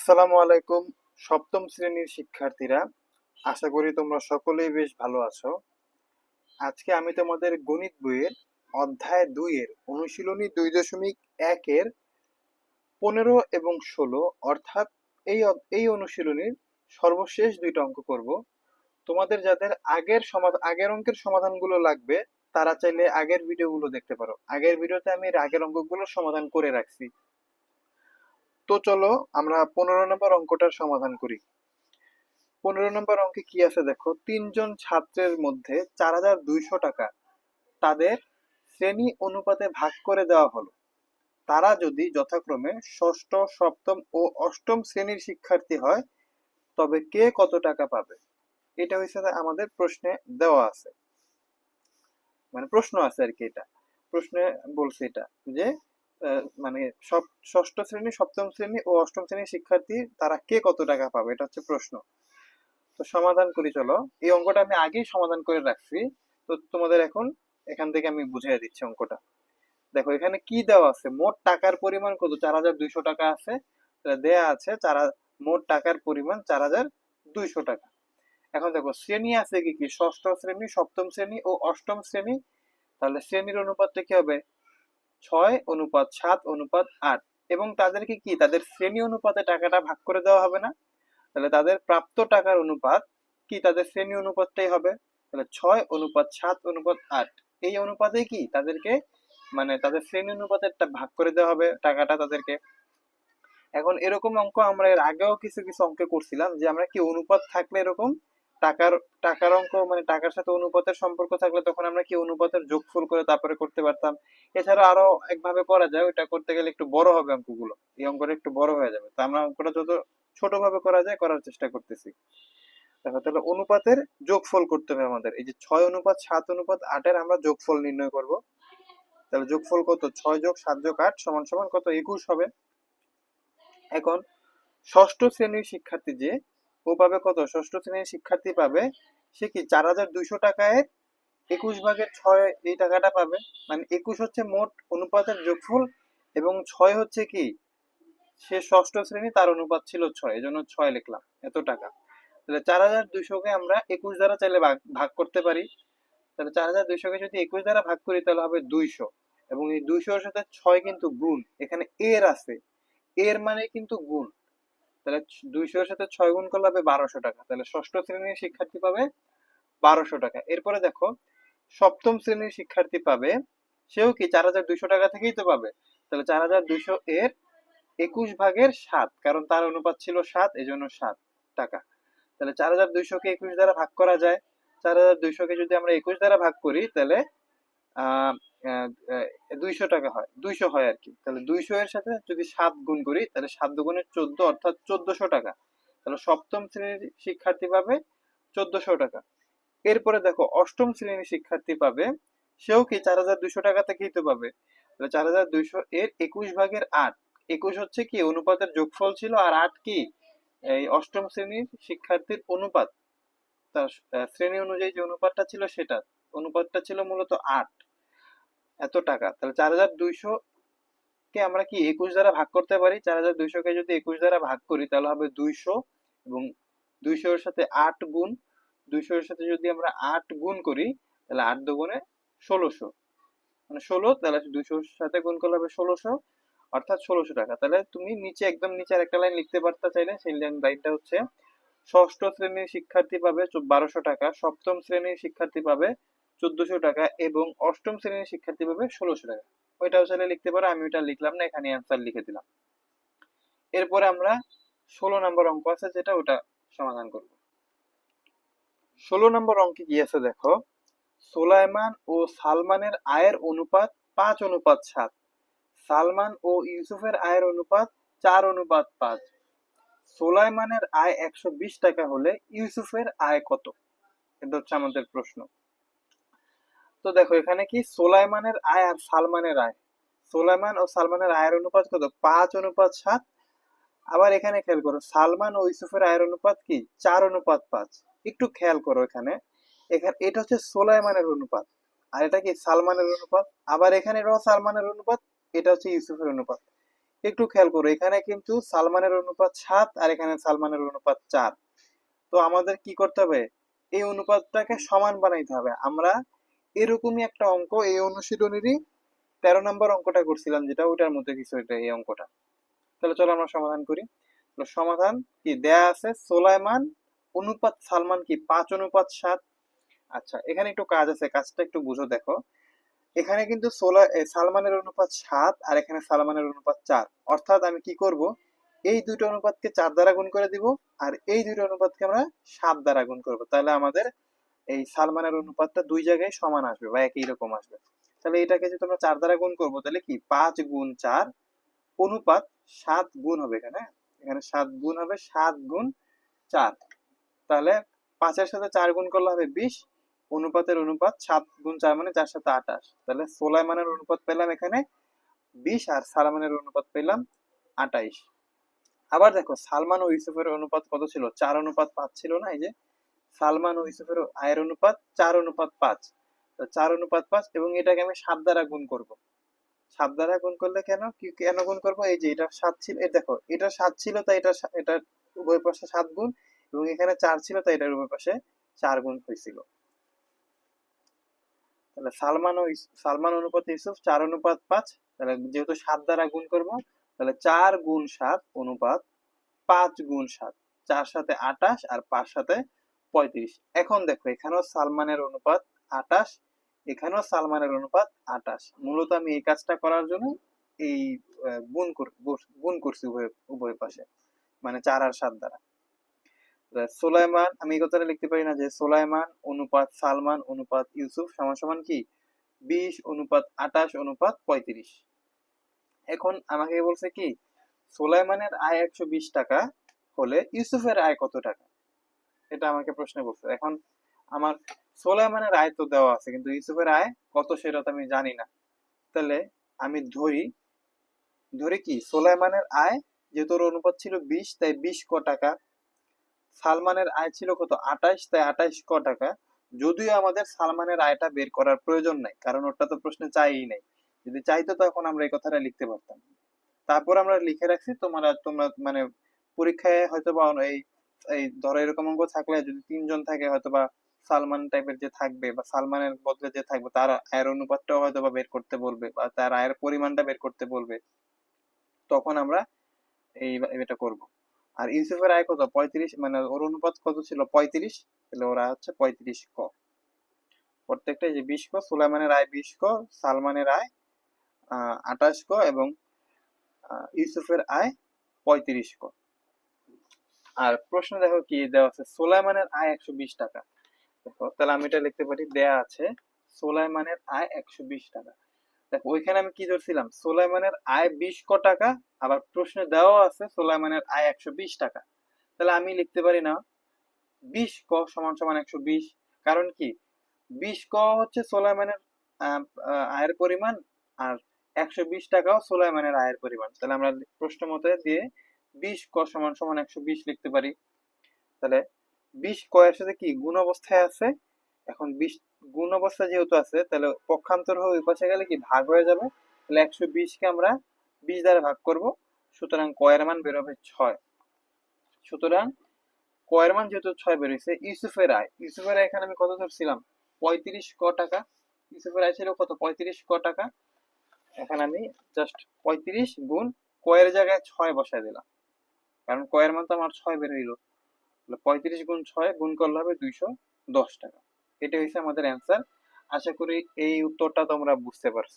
আসসালামু আলাইকুম, সপ্তম শ্রেণির শিক্ষার্থীরা। আশা করি তোমরা সকলেই বেশ ভালো আছো। আজকে আমি তোমাদের গণিত বইয়ের অধ্যায় দুই এর অনুশীলনী দুই দশমিক একের পনেরো এবং ষোলো, অর্থাৎ এই এই অনুশীলনীর সর্বশেষ দুইটা অঙ্ক করব। তোমাদের যাদের আগের সমাধান আগের অঙ্কের সমাধানগুলো লাগবে, তারা চাইলে আগের ভিডিওগুলো দেখতে পারো। আগের ভিডিওতে আমি এর আগের অঙ্কগুলো সমাধান করে রাখছি। তো চলো আমরা পনেরো নম্বর অঙ্কটার সমাধান করি। পনেরো নম্বর অঙ্কে কি আছে দেখো? তিনজন ছাত্রের মধ্যে চার হাজার দুইশো টাকা তাদের শ্রেণি অনুপাতে ভাগ করে দেওয়া হলো। তারা যদি যথাক্রমে ষষ্ঠ, সপ্তম ও অষ্টম শ্রেণির শিক্ষার্থী হয়, তবে কে কত টাকা পাবে? এটা হচ্ছে আমাদের প্রশ্নে দেওয়া আছে। মানে প্রশ্ন আছে আর কি এটা। প্রশ্নে বলছে এটা যে মানে সব, ষষ্ঠ শ্রেণি, সপ্তম শ্রেণি ও অষ্টম শ্রেণির শিক্ষার্থী, তারা কে কত টাকা পাবে? এটা হচ্ছে প্রশ্ন। তো সমাধান করি, চলো। এই অঙ্কটা আমি আগেই সমাধান করে রাখছি। তো তোমাদের এখন এখান থেকে আমি বুঝিয়ে দিচ্ছি অঙ্কটা। দেখো, এখানে কি দেওয়া আছে? মোট টাকার পরিমাণ কত? চার হাজার দুইশো টাকা আছে। দেয়া আছে চার মোট টাকার পরিমাণ চার হাজার দুইশো টাকা। এখন দেখো, শ্রেণি আছে কি কি? ষষ্ঠ শ্রেণি, সপ্তম শ্রেণি ও অষ্টম শ্রেণি। তাহলে শ্রেণির অনুপাতটা কি হবে? ছয় অনুপাত সাত অনুপাত আট। এবং তাদেরকে কি? তাদের শ্রেণি অনুপাতে টাকাটা ভাগ করে দেওয়া হবে না? তাহলে তাদের প্রাপ্ত টাকার অনুপাত কি? তাদের শ্রেণি অনুপাতটাই হবে। তাহলে ছয় অনুপাত সাত অনুপাত আট। এই অনুপাতে কি? তাদেরকে মানে তাদের শ্রেণি অনুপাতে ভাগ করে দেওয়া হবে টাকাটা তাদেরকে। এখন এরকম অঙ্ক আমরা এর আগেও কিছু কিছু অঙ্কে করছিলাম যে আমরা কি অনুপাত থাকলে এরকম টাকার টাকার অঙ্ক মানে টাকার সাথে অনুপাতের সম্পর্ক থাকলে তখন আমরা কি অনুপাতের যোগফল করে তারপরে করতে পারতাম? এছাড়া আরও একভাবে করা যায়, ওইটা করতে গেলে একটু বড় হবে অঙ্কগুলো। এই অঙ্কটা একটু বড় হয়ে যাবে। তো আমরা অঙ্কটা যত ছোট ভাবে করা যায়, করার চেষ্টা করতেছি। তাহলে অনুপাতের যোগফল করতে হবে আমাদের। এই যে ছয় অনুপাত, সাত অনুপাত, আটের আমরা যোগফল নির্ণয় করব। তাহলে যোগফল কত? ছয় যোগ সাত যোগ আট সমান সমান কত? একুশ হবে। এখন ষষ্ঠ শ্রেণির শিক্ষার্থী যে ও পাবে কত? ষষ্ঠ শ্রেণির শিক্ষার্থী পাবে। সে কি চার হাজার দুইশো টাকায় একুশ ভাগের ছয় এই টাকাটা পাবে? মানে একুশ হচ্ছে মোট অনুপাতের যোগফল এবং ছয় হচ্ছে কি? সে ষষ্ঠ শ্রেণি তার অনুপাত ছিল ছয় এজন্য ছয় লিখলাম, এত টাকা। তাহলে চার হাজার দুইশোকে আমরা একুশ দ্বারা চাইলে ভাগ ভাগ করতে পারি। তাহলে চার হাজার দুইশোকে যদি একুশ দ্বারা ভাগ করি, তাহলে হবে দুইশো। এবং এই দুইশোর সাথে ছয় কিন্তু গুণ। এখানে এর আছে। এর মানে কিন্তু গুণ। তাহলে দুইশোর সাথে ছয় গুণ করলে হবে বারোশো টাকা। তাহলে ষষ্ঠ শ্রেণির শিক্ষার্থী পাবে বারোশো টাকা। এরপরে দেখো, সপ্তম শ্রেণির শিক্ষার্থী পাবে, সেও কি চার হাজার দুইশো টাকা থেকেই তো পাবে? তাহলে চার হাজার দুইশো এর একুশ ভাগের সাত, কারণ তার অনুপাত ছিল সাত এই জন্য সাত টাকা। তাহলে চার হাজার দুইশোকে একুশ দ্বারা ভাগ করা যায়। চার হাজার দুইশোকে যদি আমরা একুশ দ্বারা ভাগ করি, তাহলে, আহ দুইশো টাকা হয়, দুইশো হয় আর কি। তাহলে দুইশো এর সাথে যদি সাত গুণ করি, তাহলে সাত দুগুণে চোদ্দ অর্থাৎ চোদ্দশো টাকা। তাহলে সপ্তম শ্রেণির শিক্ষার্থী পাবে চোদ্দশো টাকা। এরপরে দেখো, অষ্টম শ্রেণির শিক্ষার্থী পাবে, সেও কি চার হাজার দুইশো টাকা থেকেই তো পাবে। চার হাজার দুইশো এর একুশ ভাগের আট, একুশ হচ্ছে কি? অনুপাতের যোগফল ছিল আর আট কি? এই অষ্টম শ্রেণির শিক্ষার্থীর অনুপাত। তার শ্রেণি অনুযায়ী যে অনুপাতটা ছিল সেটা, অনুপাতটা ছিল মূলত আট। এত টাকা? তাহলে চার হাজার দুইশো কে আমরা কি একুশ দ্বারা ভাগ করতে পারি? চার হাজার দুইশো কে যদি একুশ দ্বারা ভাগ করি, তাহলে হবে দুইশো এবং দুইশো এর সাথে আট গুণ দুইশো এর সাথে যদি আমরা আট গুণ করি, তাহলে আট দুগুণে ষোলোশো। মানে ষোলো, তাহলে দুইশোর সাথে গুণ করলে হবে ষোলোশো, অর্থাৎ ষোলোশো টাকা। তাহলে তুমি নিচে একদম নিচে আর একটা লাইন লিখতে পারতে চাইলে, সেই লাইনটা হচ্ছে ষষ্ঠ শ্রেণির শিক্ষার্থী পাবে বারোশো টাকা, সপ্তম শ্রেণির শিক্ষার্থী পাবে চোদ্দশো টাকা এবং অষ্টম শ্রেণির শিক্ষার্থী পাবে ষোলোশো টাকা। ওইটাও চাইলে লিখতে পারো, আমি ওইটা লিখলাম না এখানে অ্যান্সার লিখে দিলাম। এরপরে আমরা ষোলো নম্বর অঙ্ক আছে, যেটা ওটা সমাধান করব। ষোলো নম্বর অঙ্কে কি আছে দেখো? সোলাইমান ও সালমানের আয়ের অনুপাত পাঁচ অনুপাত সাত। সালমান ও ইউসুফের আয়ের অনুপাত চার অনুপাত পাঁচ। সোলাইমানের আয় একশো বিশ টাকা হলে ইউসুফের আয় কত? এটা হচ্ছে আমাদের প্রশ্ন। তো দেখো, এখানে কি? সোলাইমানের আয় আর সালমানের আয়। সোলাইমান ও সালমানের আয়ের অনুপাত কত? পাঁচ অনুপাত সাত। আবার এখানে খেয়াল করো, সালমান ও ইউসুফের আয়ের অনুপাত কি? চার অনুপাত পাঁচ। একটু খেয়াল করো এখানে। এখানে, এটা হচ্ছে সোলাইমানের অনুপাত। আর এটা কি? সালমানের অনুপাত। আবার এখানে এটাও সালমানের অনুপাত, এটা হচ্ছে ইউসুফের অনুপাত। একটু খেয়াল করো, এখানে কিন্তু সালমানের অনুপাত সাত আর এখানে সালমানের অনুপাত চার। তো আমাদের কি করতে হবে? এই অনুপাতটাকে সমান বানাইতে হবে। আমরা এরকমই একটা অঙ্ক, এই অনুশীলনেরই তেরো নম্বর অঙ্কটা করছিলাম যেটা ওটার মধ্যে কিছু এটা এই অঙ্কটা। তাহলে চলো আমরা সমাধান করি। সমাধান কি? দেয়া আছে সোলাইমান অনুপাত সালমান কি? পাঁচ অনুপাত সাত। আচ্ছা এখানে একটু কাজ আছে, কাজটা একটু বুঝো, দেখো। এখানে কিন্তু সোলা সালমানের অনুপাত সাত আর এখানে সালমানের অনুপাত চার। অর্থাৎ আমি কি করব? এই দুটো অনুপাতকে চার দ্বারা গুণ করে দিব আর এই দুটো অনুপাতকে আমরা সাত দ্বারা গুণ করব। তাহলে আমাদের এই সালমানের অনুপাতটা দুই জায়গায় সমান আসবে বা একই রকম আসবে। তাহলে এটাকে যদি আমরা চার দ্বারা গুণ করব, তাহলে কি? পাঁচ গুণ চার, অনুপাত সাত গুণ হবে এখানে এখানে সাত গুণ হবে, সাত গুণ চার। তাহলে পাঁচের সাথে চার গুণ করলে হবে বিশ, অনুপাতের অনুপাত সাত গুণ চার মানে চার সাথে আঠাশ। তাহলে সোলাইমানের অনুপাত পেলাম এখানে বিশ আর সালমানের অনুপাত পেলাম আঠাইশ। আবার দেখো, সালমান ও ইউসুফের অনুপাত কত ছিল? চার অনুপাত পাঁচ ছিল না এই যে? সালমান ও ইউসুফের আয়ের অনুপাত চার অনুপাত পাঁচ। চার অনুপাত পাঁচ এবং এটাকে আমি সাত দ্বারা গুণ করব। সাত দ্বারা গুণ করলে কেন? কি, কেন গুণ করব? এই যে এটা সাত ছিল, এই দেখো, এটা সাত ছিল, তাই এটা এটা উভয় পাশে সাত গুণ এবং এখানে চার ছিল, তাই এটার উভয় পাশে চার গুণ হয়েছিল। তাহলে সালমান ও সালমান অনুপাত ইউসুফ, চার অনুপাত পাঁচ, তাহলে যেহেতু সাত দ্বারা গুণ করব, তাহলে চার গুণ সাত অনুপাত পাঁচ গুণ সাত। চার সাথে আটাশ আর পাঁচ সাথে পঁয়ত্রিশ। এখন দেখো, এখানেও সালমানের অনুপাত আটাশ এখানেও সালমানের অনুপাত আটাশ মূলত আমি এই কাজটা করার জন্য এই গুণ গুণ করছি উভয় উভয় পাশে মানে চার আর সাত দ্বারা। সোলাইমান, আমি এই কথাটা লিখতে পারি না যে সোলাইমান অনুপাত সালমান অনুপাত ইউসুফ সমান সমান কি? বিশ অনুপাত আটাশ অনুপাত পঁয়ত্রিশ। এখন আমাকে বলছে কি, সোলাইমানের আয় একশো বিশ টাকা হলে ইউসুফের আয় কত টাকা? এটা আমাকে প্রশ্ন করছে। এখন আমার সোলাইমানের আয় তো দেওয়া আছে, কিন্তু ইউসুফের আয় কত সেটা তো আমি জানি না। তাহলে আমি ধরি ধরি কি? সোলাইমানের আয় যেহেতু ওর অনুপাত ছিল বিশ, তাই বিশ ক টাকা। সালমানের আয় ছিল কত? আঠাইশ তাই আঠাইশ ক টাকা। যদিও আমাদের সালমানের আয়টা বের করার প্রয়োজন নাই, কারণ ওটা তো প্রশ্নে চাইই নাই। যদি চাইতো তখন আমরা এই কথাটা লিখতে পারতাম। তারপর আমরা লিখে রাখছি, তোমরা তোমরা মানে পরীক্ষায় হয়তো বা এই এই ধরো এরকম অঙ্ক থাকলে যদি তিনজন থাকে হয়তো বা সালমান টাইপের যে থাকবে বা সালমানের বদলে যে থাকবে তার আয়ের অনুপাতটাও হয়তো বা বের করতে বলবে বা তার আয়ের পরিমাণটা বের করতে বলবে, তখন আমরা এই এটা করব। আর ইউসুফের আয় কত? পঁয়ত্রিশ মানে ওর অনুপাত কত ছিল? পঁয়ত্রিশ, তাহলে ওরা হচ্ছে পঁয়ত্রিশ ক। প্রত্যেকটা যে বিশ ক, সুলাইমানের আয় বিশ ক, সালমানের আয়, আহ, আঠাশ ক এবং ইউসুফের আয় পঁয়ত্রিশ ক। আর প্রশ্ন দেখো কি, দেওয়া আছে, সোলাইমানের আয় একশো বিশ টাকা। দেখো, তাহলে আমি এটা লিখতে পারি, দেয়া আছে, সোলাইমানের আয় একশো বিশ টাকা। দেখো, ওইখানে আমি কি ধরছিলাম, সোলাইমানের আয় বিশ ক টাকা? আবার প্রশ্নে দেওয়া আছে, সোলাইমানের আয় একশো বিশ টাকা। তাহলে আমি লিখতে পারি না, বিশ ক সমান সমান একশো বিশ। কারণ কি, বিশ ক হচ্ছে সোলাইমানের আয়ের পরিমাণ, আর একশো বিশ টাকাও সোলাইমানের আয়ের পরিমাণ। তাহলে আমরা প্রশ্ন মতে দিয়ে বিশ ক সমান সমান একশো বিশ লিখতে পারি। তাহলে বিশ এর সাথে কি গুণ অবস্থায় আছে? এখন বিশ গুণ অবস্থা যেহেতু আছে, তাহলে পক্ষান্তর হয়ে ওই পাশে গেলে কি ভাগ হয়ে যাবে? তাহলে একশো বিশকে আমরা বিশ দ্বারা ভাগ করব, সুতরাং ক এর মান বেরোবে ছয়। সুতরাং ক এর মান যেহেতু ছয় বেরোইছে ইউসুফের আয়। ইউসুফের আয় এখানে আমি কত ধরছিলাম? পঁয়ত্রিশ ক টাকা। ইউসুফের আয় ছিল কত? পঁয়ত্রিশ ক টাকা। এখানে আমি জাস্ট পঁয়ত্রিশ গুণ ক এর জায়গায় ছয় বসায় দিলাম। কারণ কয়ের মান তো আমার ছয় বের হইল পঁয়ত্রিশ গুণ ছয় গুণ করলে হবে দুইশো দশ টাকা। এটা হচ্ছে আমাদের অ্যান্সার আশা করি এই উত্তরটা তোমরা বুঝতে পারছ।